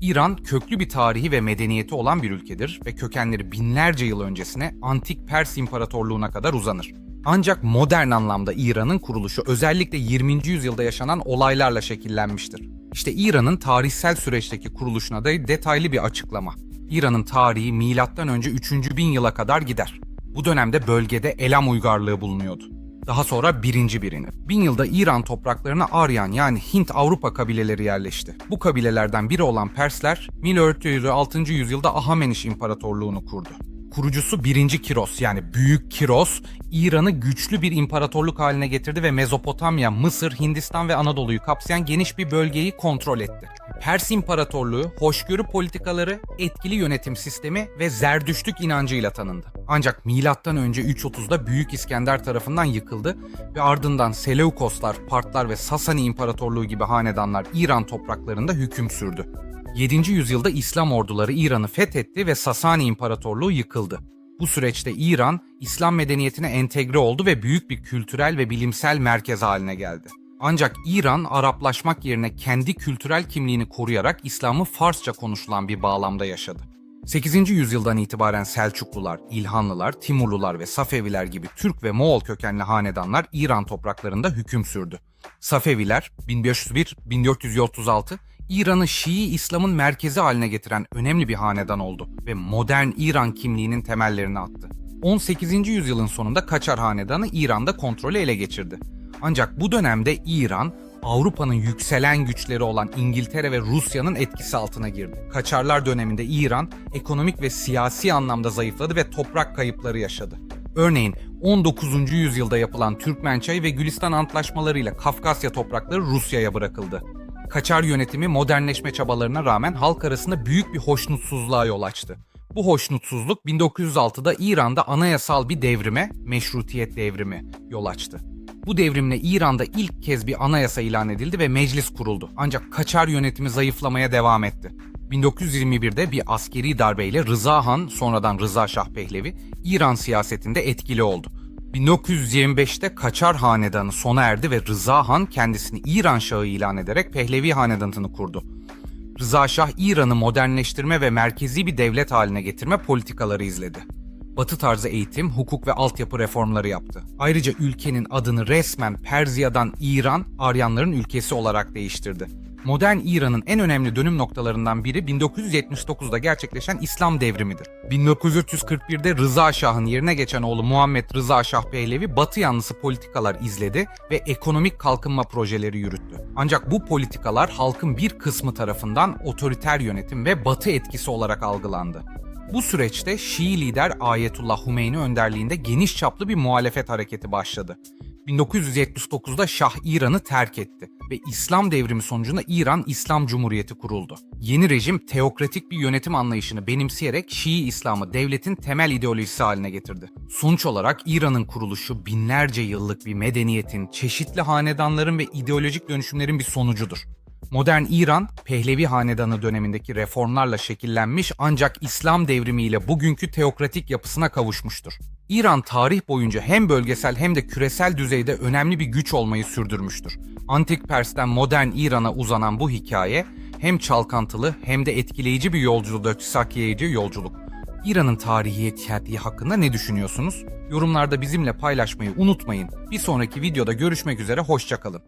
İran köklü bir tarihi ve medeniyeti olan bir ülkedir ve kökenleri binlerce yıl öncesine Antik Pers İmparatorluğu'na kadar uzanır. Ancak modern anlamda İran'ın kuruluşu özellikle 20. yüzyılda yaşanan olaylarla şekillenmiştir. İşte İran'ın tarihsel süreçteki kuruluşuna da detaylı bir açıklama. İran'ın tarihi M.Ö. 3. bin yıla kadar gider. Bu dönemde bölgede Elam uygarlığı bulunuyordu. Daha sonra birinci birini. Bin yılda İran topraklarına Aryan yani Hint-Avrupa kabileleri yerleşti. Bu kabilelerden biri olan Persler, M.Ö. 6. yüzyılda Ahameniş İmparatorluğunu kurdu. Kurucusu 1. Kiros yani Büyük Kiros, İran'ı güçlü bir imparatorluk haline getirdi ve Mezopotamya, Mısır, Hindistan ve Anadolu'yu kapsayan geniş bir bölgeyi kontrol etti. Pers İmparatorluğu, hoşgörü politikaları, etkili yönetim sistemi ve Zerdüştlük inancıyla tanındı. Ancak önce 330'da Büyük İskender tarafından yıkıldı ve ardından Seleukoslar, Partlar ve Sasani İmparatorluğu gibi hanedanlar İran topraklarında hüküm sürdü. 7. yüzyılda İslam orduları İran'ı fethetti ve Sasani İmparatorluğu yıkıldı. Bu süreçte İran, İslam medeniyetine entegre oldu ve büyük bir kültürel ve bilimsel merkez haline geldi. Ancak İran, Araplaşmak yerine kendi kültürel kimliğini koruyarak İslam'ı Farsça konuşulan bir bağlamda yaşadı. 8. yüzyıldan itibaren Selçuklular, İlhanlılar, Timurlular ve Safeviler gibi Türk ve Moğol kökenli hanedanlar İran topraklarında hüküm sürdü. Safeviler 1501-1436 İran'ı Şii İslam'ın merkezi haline getiren önemli bir hanedan oldu ve modern İran kimliğinin temellerini attı. 18. yüzyılın sonunda Kaçar Hanedanı İran'da kontrolü ele geçirdi. Ancak bu dönemde İran, Avrupa'nın yükselen güçleri olan İngiltere ve Rusya'nın etkisi altına girdi. Kaçarlar döneminde İran ekonomik ve siyasi anlamda zayıfladı ve toprak kayıpları yaşadı. Örneğin 19. yüzyılda yapılan Türkmençay ve Gülistan antlaşmalarıyla Kafkasya toprakları Rusya'ya bırakıldı. Kaçar yönetimi modernleşme çabalarına rağmen halk arasında büyük bir hoşnutsuzluğa yol açtı. Bu hoşnutsuzluk 1906'da İran'da anayasal bir devrime, meşrutiyet devrimi yol açtı. Bu devrimle İran'da ilk kez bir anayasa ilan edildi ve meclis kuruldu. Ancak Kaçar yönetimi zayıflamaya devam etti. 1921'de bir askeri darbeyle Rıza Han, sonradan Rıza Şah Pehlevi, İran siyasetinde etkili oldu. 1925'te Kaçar Hanedanı sona erdi ve Rıza Han kendisini İran Şahı ilan ederek Pehlevi Hanedanı'nı kurdu. Rıza Şah İran'ı modernleştirme ve merkezi bir devlet haline getirme politikaları izledi. Batı tarzı eğitim, hukuk ve altyapı reformları yaptı. Ayrıca ülkenin adını resmen Perziya'dan İran, Aryanların ülkesi olarak değiştirdi. Modern İran'ın en önemli dönüm noktalarından biri 1979'da gerçekleşen İslam devrimidir. 1941'de Rıza Şah'ın yerine geçen oğlu Muhammed Rıza Şah Pehlevi batı yanlısı politikalar izledi ve ekonomik kalkınma projeleri yürüttü. Ancak bu politikalar halkın bir kısmı tarafından otoriter yönetim ve batı etkisi olarak algılandı. Bu süreçte Şii lider Ayetullah Humeyni önderliğinde geniş çaplı bir muhalefet hareketi başladı. 1979'da Şah İran'ı terk etti ve İslam devrimi sonucunda İran İslam Cumhuriyeti kuruldu. Yeni rejim teokratik bir yönetim anlayışını benimseyerek Şii İslam'ı devletin temel ideolojisi haline getirdi. Sonuç olarak İran'ın kuruluşu binlerce yıllık bir medeniyetin, çeşitli hanedanların ve ideolojik dönüşümlerin bir sonucudur. Modern İran, Pehlevi Hanedanı dönemindeki reformlarla şekillenmiş ancak İslam devrimiyle bugünkü teokratik yapısına kavuşmuştur. İran tarih boyunca hem bölgesel hem de küresel düzeyde önemli bir güç olmayı sürdürmüştür. Antik Pers'ten modern İran'a uzanan bu hikaye hem çalkantılı hem de etkileyici bir yolculuk, sakiyeci yolculuk. İran'ın tarihiyeti hakkında ne düşünüyorsunuz? Yorumlarda bizimle paylaşmayı unutmayın. Bir sonraki videoda görüşmek üzere, hoşçakalın.